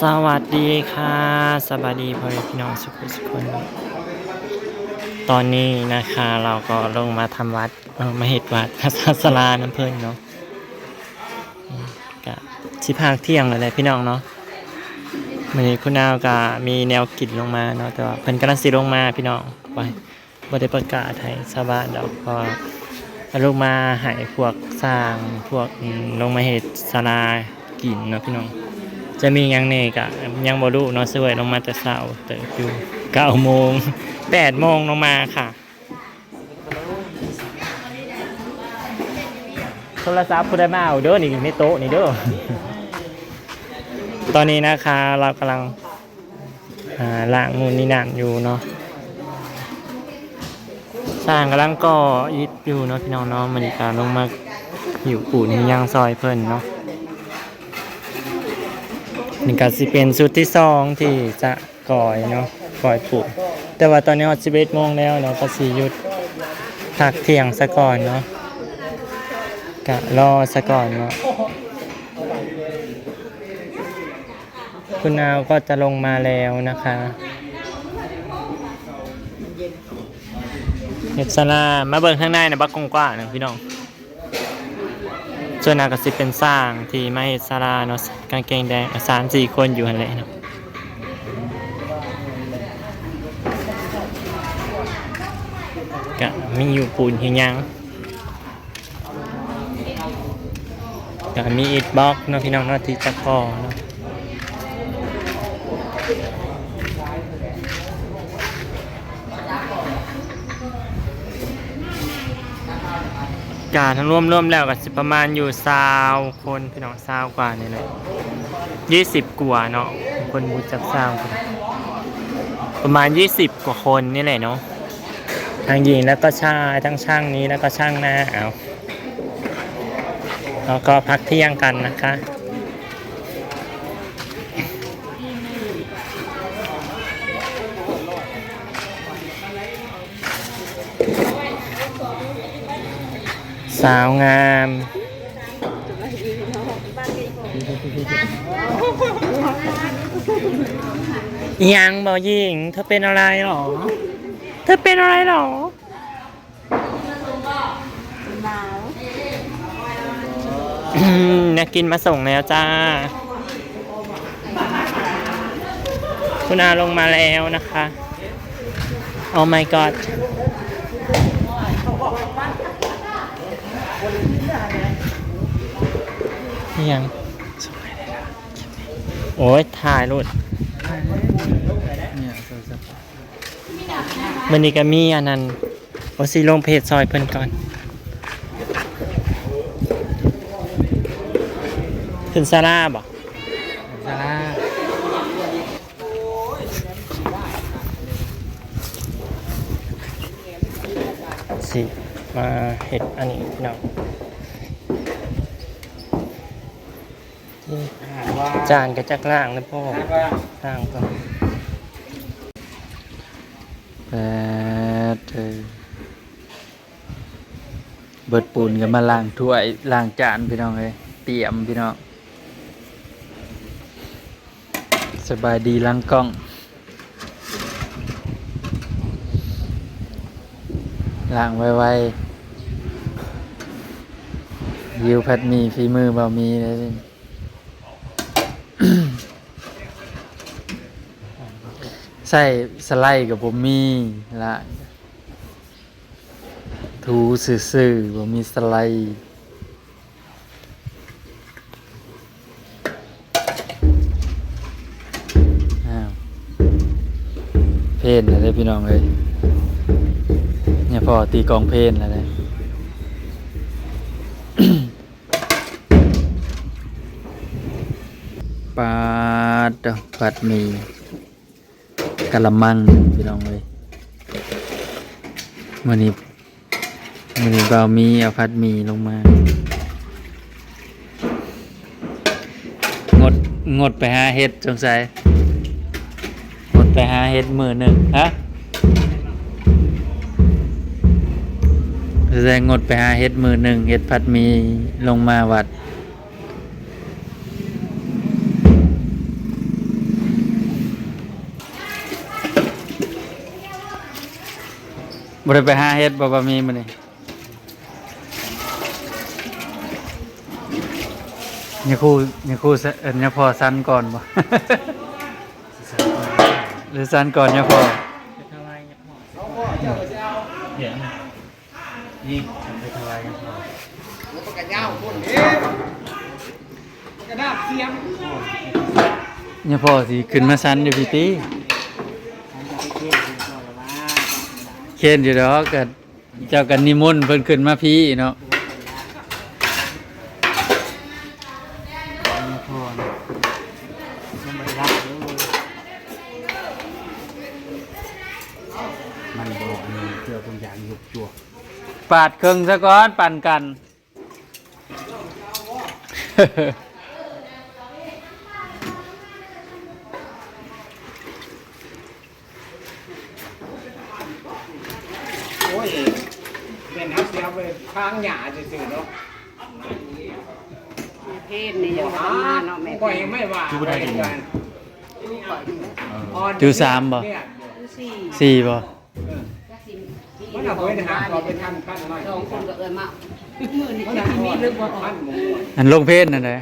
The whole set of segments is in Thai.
สวัสดีค่ะสวัสดีพ่อพี่น้องสุขสุขคนตอนนี้นะคะเราก็ลงมาทำวัดเอ่อมาเหตุวัดพระศาสลาน้ำเพิ่นเนาะกะชิพากเที่ยงเลยแหละพี่น้องเนาะวันนี้คุณนาวก็มีแนวกิจลงมาเนาะแต่ว่าเพิ่นกำลังสิลงมาพี่น้องไปบ่ได้ประกาศให้ชาวบ้านดอกเพราะว่าลงมาให้พวกสร้างพวกลงมาเหตุศาลากินเนาะพี่น้อง จะมียังเนกะยังบ่รู้เนาะสวยลงมาแต่เช้าเติบอยู่เก้าโมงแปดโมงลงมาค่ะ โทรศัพท์ผู้ใดมาเอาเด้อนี่ในโต๊ะนี่เด้อตอนนี้นะคะเรากำลังอ่าล้างมูลนี่นั่นอยู่เนาะสร้างกำลังก่ออิฐอยู่เนาะพี่น้องเนาะมันกาลงมาอยู่ปูนยังซอยเพิ่นเนาะ นี่ก็สิเป็นชุดที่สองที่จะก่อยเนาะก่อยปลูกแต่ว่าตอนนี้อด11โมงแล้วเนาะก็สิหยุดพักเที่ยงซะก่อนเนาะกะรอซะก่อนเนาะคุณนาวก็จะลงมาแล้วนะคะเฮ็ดซาลามาเบิ่งข้างในนะบักกว้านะพี่น้อง ส่วนนากสิเป็นสร้างที่ไม่สาราเนาะกางเกงแดงสามสี่คนอยู่หันเลยเนาะก็มีอยู่ปูนหินยังก็มีอิฐบล็อกเนาะพี่น้องเนาะที่จะพอเนาะ การทั้งร่วมร่วมแล้วก็สิประมาณอยู่ซาวคนพี่น้องซาวกว่าเนี่ยเละยี่สิบกว่าเนาะคนบูจับซาวคนประมาณยี่สิบกว่าคนนี่แหละเนาะทั้งหญิงแล้วก็ชายทั้งช่างนี้แล้วก็ช่างหน้าเอาแล้วก็พักเที่ยงกันนะคะ สาวงามยังบอยิง เธอเป็นอะไรหรอ เธอเป็นอะไรหรอนักกินมาส่งแล้วจ้า คุณอาลงมาแล้วนะคะ โอ้ my god นี่ยังโอ้ยถ่ายรูดมันนี่ก็มีอันนั้นโอซีลงเพจซอยเพิ่นก่อนขึ้นซาร่าบ่ซาร่าสิมาเห็ดอันนี้พี่น้อง นี่จานก็จักล่างนะพ่อล่างก่อนแปดเออเบิดปูนกันมาล้างถ้วยล้างจานพี่น้องเลยเตรียมพี่น้องสบายดีล้างกล้องล้างไวๆยิวพัดมีฝีมือเบามีเลยสิ ใส่สไลด์กับผมมีละถูซื่อๆผมมีสไลด์อ้าวเพนอะไรพี่น้องเลยเนี่ยพอตีกองเพนอะไร ปา ดเด้อปัดมีกะละมังพี่น้องเลยมันนี้มันนี้เบามีเอาพัดมีลงมา งดงดไปหาเฮ็ดสงสัยงดไปหาเฮ็ดมือหนึ่งฮะแสดงงดไปหาเฮ็ดมือหนึ่งเฮ็ดพัดมีลงมาวัด บ่ได้ไปหาเฮ็ดบ่บ่มีมื้อนี้เนี่ยครูเนี่ยครูเอิ้นเนี่ยพอสั้นก่อนบ่ หรือสั้นก่อนเนี่ยพอไปทำอะไรเนี่ยพ่อเดี๋ยวนะนี่ฉันไปทำอะไรเนี่ยพ่อเนี่ยพอสิขึ้นมาสั้นอยู่พี่ติ เขียนอยู่ดอกก็เจ้ากันนิมนต์เพิ่นขึ้นมาพี่เนาะมันบอกนี่เจอตัวอย่างยุบจัวปาดเครื่องซะก่อนปั่นกัน โอ้ยเป็นเอาเสีย ไปข้างหญ้าซื่อๆเนาะเพศนี่ยังบ่ทำงานเนาะแม่ก็ยังไม่ว่าอะไรกันจูสามบ่ เนี่ยสี่สี่บ่มันเอาไปหาเราไปทำขั้นหน่อยสองคนก็เอิ้นมามื้อนี้มันจะเอามีไปลึกบ่ออขั้นหมูอันลงเพศนั่นแหละ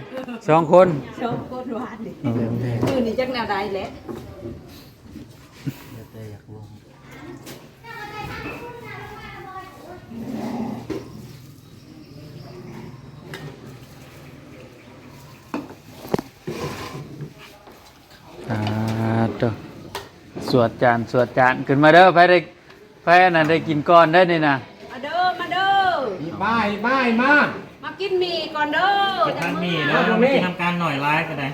สองคนสองคนหวานนี่มื้อนี้จักแนวใดแหละเดี๋ยวเตยอยากลง สวดจานสวดจานขึ้นมาเด้อไปได้ไปอันนั้นได้กินก่อนได้นี่นะมาเด้อมาเด้ออีบ้ายบ้ายมา มากินหมี่ก่อนเด้อจะทานมีแล้วเราไม่ทำการหน่อยร้ายก็ได้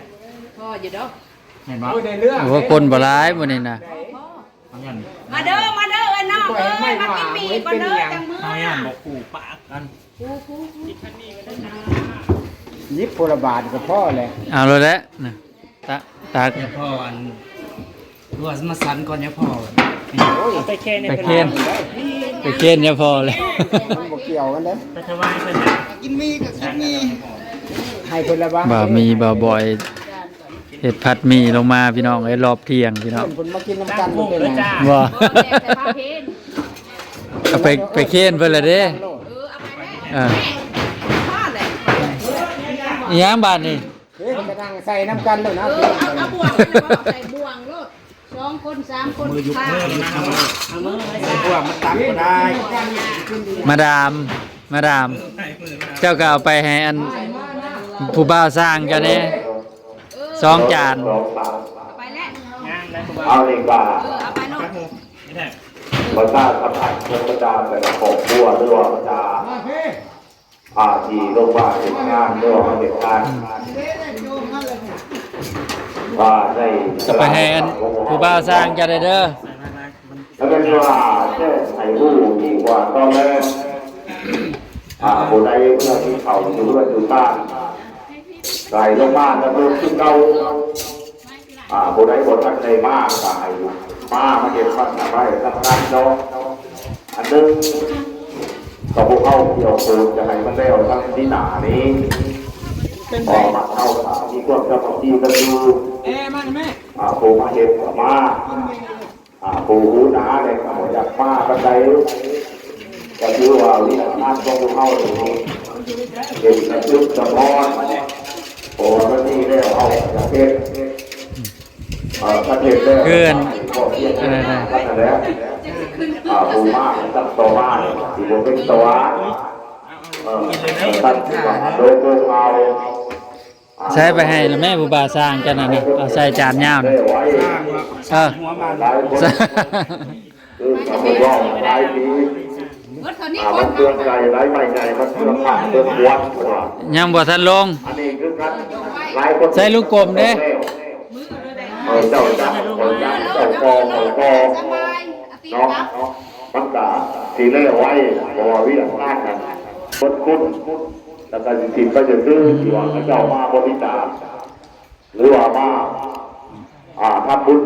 พ่ออยู่เด้อเห็นปะโอ้ยได้เรื่องโอ้คนบ่ร้ายมื้อนี้นะพ่อเขายันมาเด้อมาเด้อไอ้น้องเอ้ยมากินหมี่ก่อนเด้อจังมื้อเขายันบอกขู่ปากกันกูกูยิบพลบาทกับพ่อเลยเอาเลยแหละนะตาตาเนี่ยพ่ออันรั วมาสันก่อนเนี่ยพ่อไปแค่เนี่ยไปเป็นเคนไปเคนเนี่ยพอเลยมันบ่เกี่ยวกันเด้อไปถวายเป็นกินมีกับกินมีให้พลบาทบ่ามีบ่าบ่อยเฮ็ดผัดหมีลงมาพี่น้องเอ้ยรอบเที่ยงพี่น้องเพิ่นมากินน้ำตั้กังนวงเป็นเลยไงจ้าบ่บ่แม่แต่พาเพนก็ไปไปเคนเพิ่นละเด้เออเอาไปแม่อ่าพ่อแหละอีหยังบาดนี่เฮ้ยกระดังใส่น้ำกันเลยนะเออเอาเอาบ่วงเลยบ่เอาใส่บ่วงโลดส องคนสามคนมือยุบค่ะมือนะเอามือเอามือเลยจ้าพวกมันตักก็ได้มาดาม มาดาม เจ้าก็เอาไปให้อันผู้บ่าวสร้างเจ้านี่สองจานเอาไปแล้วงานได้คุณบ่าเอาดีกว่าเออเอาไปโลดไม่ได้พระเจ้าสัมผัสพระเจ้าแต่ละของบัวด้วยพระเจ้ามาเพ่อาทีลงว่าเหตุงานด้วยเหตุการ ณ์ว่าได้ก็ไปให้อันผู้บ่าสร้างจ้าได้เด้อแล้วก็นว่าแจ้ไอ้ผู้ดีกว่าตอนแรกอ่าผู้ใดเมื่อที่เขาอยู่ด้วยอยู่ต้านใส่ลงมาแล้วเพิ่มขึ้นเก่าอ่าผู้ใดบททันในมากตายมามาเห็นว่าทำไมทำงานเนาะอันหนึงก็พวกเข้าเกี่ยวโคจะให้มันได้เอาทั้งที่หนานี้พอมาเข้าสาที่ควบกับที่กันอยู่ เอ้มันแม่อ่าปูมาเห็นกับมาอ่าปูหูหนาเลยกับหมดจากมากันไดก็คือว่าวิธีการของพวกเข้าอย่างนี้เห็นกระจุกกระมอนโอ้วันนี้ได้เอาประเทศเอ่อประเทศได้เกินก็เพียงแค่นั้นแล้วอ่าปูมาตัดตัวมาที่ผมเป็นตัวเออตัดที่ว่าโดยโดยเอา ใช้ไปให้แล้วแม่ผู้บ่าวสร้างเจ้านั่นน่ะเอาใส่จานยาวได้น่ะไว้เออหลายคนคือเขาบอกว่าหลายปีเบิดเท่านี้อ่าคมันนเครื่องใหญ่หลายใบใหญ่มันเครื่องผ่านเครื่องวัดว่ายังบ่ทันลงอันนี้คือกันหลายคนใส่ลูกกลมเด้เออเจ้าจักรเจ้าจักรเจ้ากองเจ้ากองสบายอาทิตเนาะย์ครับมันก็สีเล่ไว้เพราะว่าวิธีการนั้นคนคุณ แต่การสิทธิ์ก็จะซื้อที่ว่าเขาเจ้ามาบริจาคหรือว่ามาอ่าทำบุญ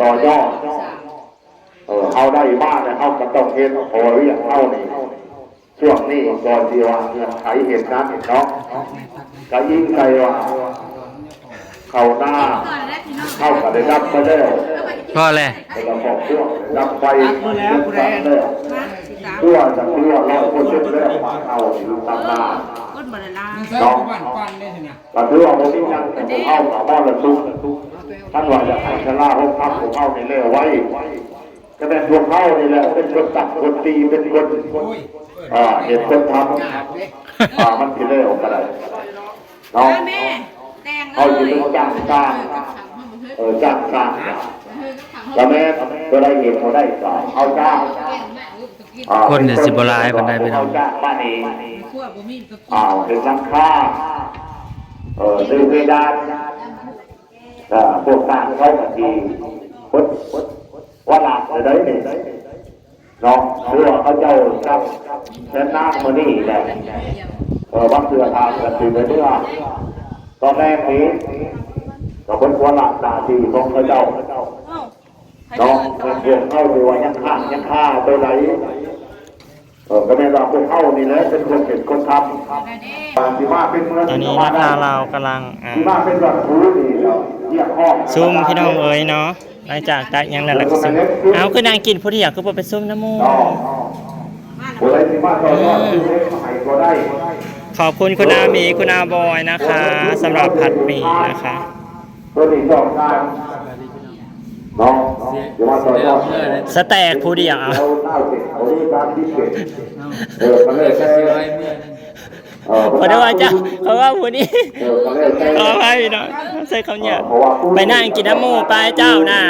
ต่อยอดเออเอาได้มากแต่เอาก็ต้องเฮ็ดเพราะว่าวิธีเข้านี่ช่วงนี้ก่อนที่ว่าเงื่อนไขเหตุการณ์เนาะก็ยิ่งใจว่าเขาหน้าก่อนแล้วพี่น้องเข้ากับได้รับมาแล้วแล้วไปพอเลยแล้วก็บอกพวกดับไฟมาแล้วคุณแอนเลยมาสิสามตัวจะเพื่อร้อยคนเชื่อเลยมาเอาอยู่ตามหน้าก้น บ่ได้ลาใส่บ้านปันได้สินะแต่เพื่อโมนี่ยังแต่ผมเอาหมาบ้านละซุกท่านว่าจะให้ชะล่าห้องพักผมเอาในเล่ไว้ก็เป็นพวกเขานี่แหละเป็นคนตักคนตีเป็นคนโอ้ยอ่าเห็นคนทหยาบเด้ำอ่ามันทีเล่ออกก็ได้เนาะแม่แต่งเอาอยู่ในจ้างสร้างเออจ้างสร้างแล้วแม่ก็ได้เห็นเขาได้สอนเอาจ้างอ่า คนเนี่ยสิบ่หลายปานใดพี่น้องเาจ้างบ้านเองขั้วบ่มีก็อ่าเป็นสังฆาเออซื้อเพดานเอ่อพวกต่างเขาบางทีพุทธว่าหลักเลยเนี่ยเนาะเรือเขาเจ้าจับแม่น้ำมานี่แหละ เออวัดเรือทางกันถึงเนื้อตอนแรกนี้ก็เป็นว่าหลักตาทีของเขาเจ้าเนาะเงินเดือนเข้าไปว่ายังข้างยังฆ่าไปไหนเออ ก็แม่เราพวกเข้านี่แหละเป็นคนเป็นคนทำที่ว่าเป็นเมืองตอนนี้นะคะเรากำลังอ่าที่ว่าเป็นรัฐภูนี่เราเรียกห้องซุ่มพี่น้องเอ๋ยเนาะหลังจากตักยังแล้วเราก็ซุ่มเอาคือนางกินผู้เดียวคือบ่ไปซุ่มน้ำหมูเนาะโอ้ยที่ว่าเราก็ซื้อเล็กมาให้ก็ได้ขอบคุณคุณอาหมีคุณอาบอยนะคะสำหรับผัดหมี่นะคะตัวนี้สองการ เนาะที่ว่าเราก็สแต็กผู้เดียวเอาเราเต้าเสร็จเอาที่การที่เสร็จเออมันเลยแค่เออเพราะว่าเจ้าเขาว่าผู้นี้เออมันเลยแค่ขอให้พี่องใส่คำหยาบไปนั่งกินน้ำมูไปเจ้านะ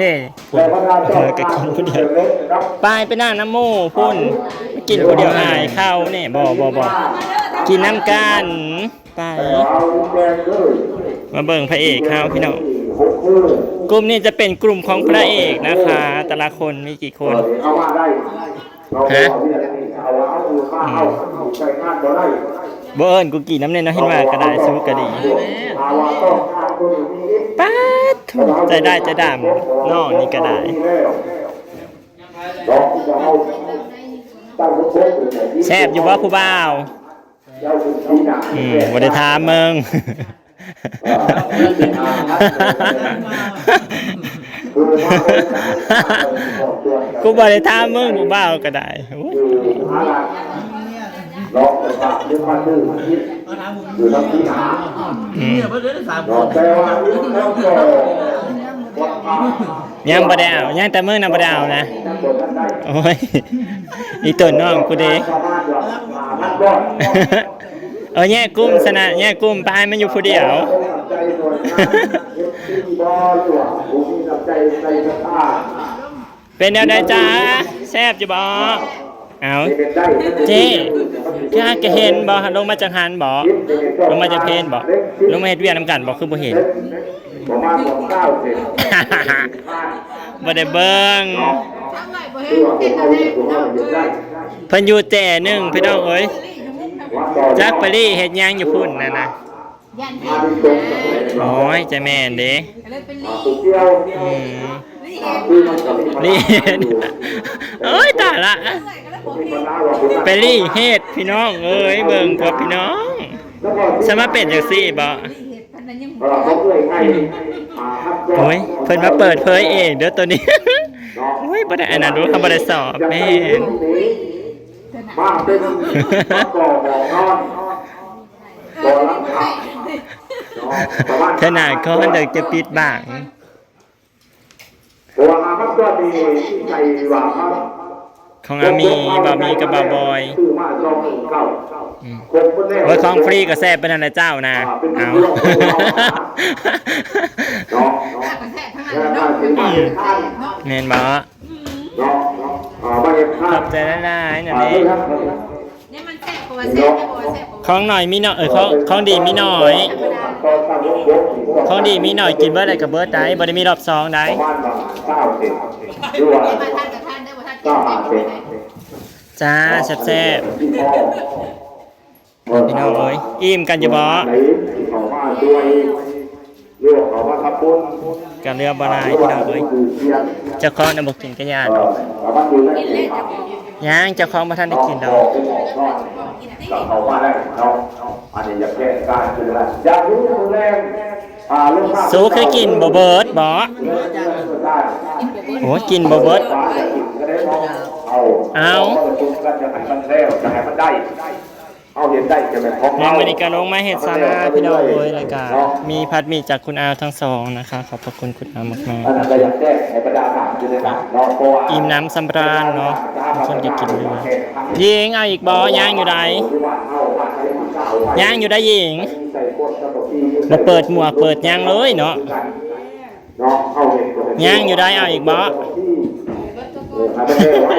นี่แต่พระราเอชาอก็กินผู้เดียวไปไปนั่งน้ำมูพุ่นกินผู้เดียวอายเข้าเนี่ยบ่บ่บ่กินน้ำกันไปมาเบิ่งพระเอกเข้าพี่น้อง กมือกลุ่มนี้จะเป็นกลุ่มของพระเอกนะคะ แต่ละคนมีกี่คนเอามาได้เราเอาเนี่ยเอาเอาอยู่มาเอาเอาใจงานบ่ได้บ่เอิ้นกูกี่น้ำเนี่ยเนาะเห็นว่าก็ได้สู้ก็ดีเอาว่าต้องการคนอยู่นี่ป๊าดโถูใจได้ใจดำน้องนี่ก็ได้ลองจะเอาตั้งรถโคตรเลยแซ่บอยู่ว่าผู้บ่าวเจ้าคุณที่หนาอืมบ่ได้ถามมึงคือว่า กูบ่ได้ถามมึงผู้บ่าวก็ได้โอ้ยคือหาละลองไปฝากเรื่องมาซื้อมาคิดอยู่ทางที่หนาอืมลองแต่ว่าเรื่องแล้วก็วัดพระยังบ่ได้เอายังแต่มึงน่ะบ่ได้เอานะคนนั้นได้โอ้ยอีตัวน้องกูเด้ เออแย่กุ้มสนะแย่กุ้มไปมันอยู่ผู้เดียวใจหน่วยงานเอฟซีบอลตัวผมมีน้ำใจใจกระต้าเป็นแนวใดจ้าแซ่บจะบ่เอาเป็นได้เจ๊พี่ฮักก็เห็นบ่ลงมาจากหันบ่ลงมาจากเพนบ่ลงมาเฮ็ดเวียกนํกันบ่คือบ่เห็นประมาณสองเก้าเซนบ่ได้เบิ่งทั้งไหนบ่เห็คืนอว่าผเห็มนเอาแต่อยู่เด็กตัวเนาะว่าอยู่ได้เพิ่นอยู่แต่หนึงพี่น้องเอ้ยวัดต่อ จักไปรี่เฮ็ดหยังอยู่พุ่นน่ะนะยันมาพี่ที่ตรงกับเลยโอ้ยจะแม่นเด้เลยเป็นลีสุดเดียวอืมลีเองคือมันกับมีนี่โอ้ยตายละมีปัญหาว่าคุณไปรี่เฮ็ดพี่น้องเอ้ยเบิ่งกว่าพี่น้องสมาเป็นจังซี่บ่ลีเห็ดพันนั้นยังเราเขาเคยให้อ่าครับก็โอ้ยเพิ่นมาเปิดเผยเองเด้อตัวนี้ โอ้ยบ่ได้อันนั้นรู้เขาบ่ได้สอบแม่น มาเป็นก่อบ่อนอนบ่อลังคาขนาดเขาเด็กจะปิดบ้างเพราะว่าครับก็มีใจว่าครับของอามีบามีกับบาบอยคือมาจองเก่าคงคนแน่โอ้ยของฟรีก็แซ่บเป็นอะไรเจ้านะเอาเนาะกระแทกทั้งนั้นเนาะเป็นบ้านเนาะเน้นบ่เนาะอ่ามาเห็นภา ขอพบใจหลายๆนั่นอ่าเองครับเนี่ยมันแซ่บกว่าแซ่บกว่าแซ่บกว่าของหน่อยมีหน่อยเออของของดีมีหน่อยตอนตั้งรถยกของดีมีหน่อยกินเบิร์ดได้กับเบิร์ดได้บ่ได้มีรอบสองได้ประมาณประมาณเก้าสิบหรือว่ามาทานกับทานได้บ่ทานกิเก้านห้าได้สิบ่บได้จ้าแซ่บที่พ่อๆพี่น้องเอ้ยอิ่มกันอยู่บ่ ไหนที่เขามาด้วยเรื่องเขามาทับปุ้นกันเรือบ่หลายพี่น้องเอ้ยคือเพียงเจ้าของน่ะบ่กินกระยาเอ่ดออกสามารถดูได้กินเล่นจะบอกยังเจ้าของบ่ทันได้กินดอกเป็นหมอนอนกินตีเราเขามาได้เนาะอันนี้อยากแก้การคืออะไรอยากรู้คนแรงอ่าเรื่องภาพสู้เคยกินบ่เบิดบ่ได้โอ้ยกินบ่เบิดฟ้าจะกินก็ได้เนาะเอาเอา เอาเห็นได้จะเป็นของแล้เราววันนี้ก็ลงมาเฮ็ดซาลาพี่น้องเอ้ยแล้วก็มีพัดหมีจากคุณอาวทั้งสองนะคะขอบพระคุณคุณอาวมากอันนั้นก็อยากแจ้งในบรรดาถามอยู่ในนั้นเนาะเพราะว่าๆอิ่มน้ำสำราญเนาะบางคนก็กินด้วยยิงเอาอีกบ่ย่างอยู่ใดย่างอยู่ได้ยิงมาเปิดหมวกเปิดย่างเลยเนาะเนาะเอาเห็นย่างอยู่ได้เอาอีกบ่เอออาจจะได้ไว้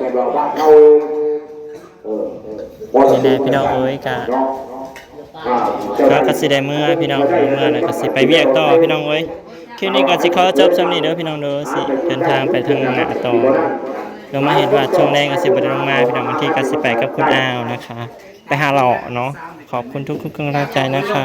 แต่เราว่าเอาเออเออ นี่แหละพี่น้องเอ้ยกาะก็กสิได้เมื่อพี่น้องเอ้ยเมื่อแล้วก็สิไปเวียกต่อพี่น้องเอ้ยคลิปนี้ก็สิขอจบสำนี้เด้อพี่น้องเด้อสิเดินทางไปทางหน้าต่อลงมาเห็นว่าช่วงแรกก็สิบ่ได้ลงมาพี่น้องบางทีก็สิไปกับคุณอาวนะคะ ไปหาหล่อเนาะขอบคุณทุกๆกำลังใจนะคะ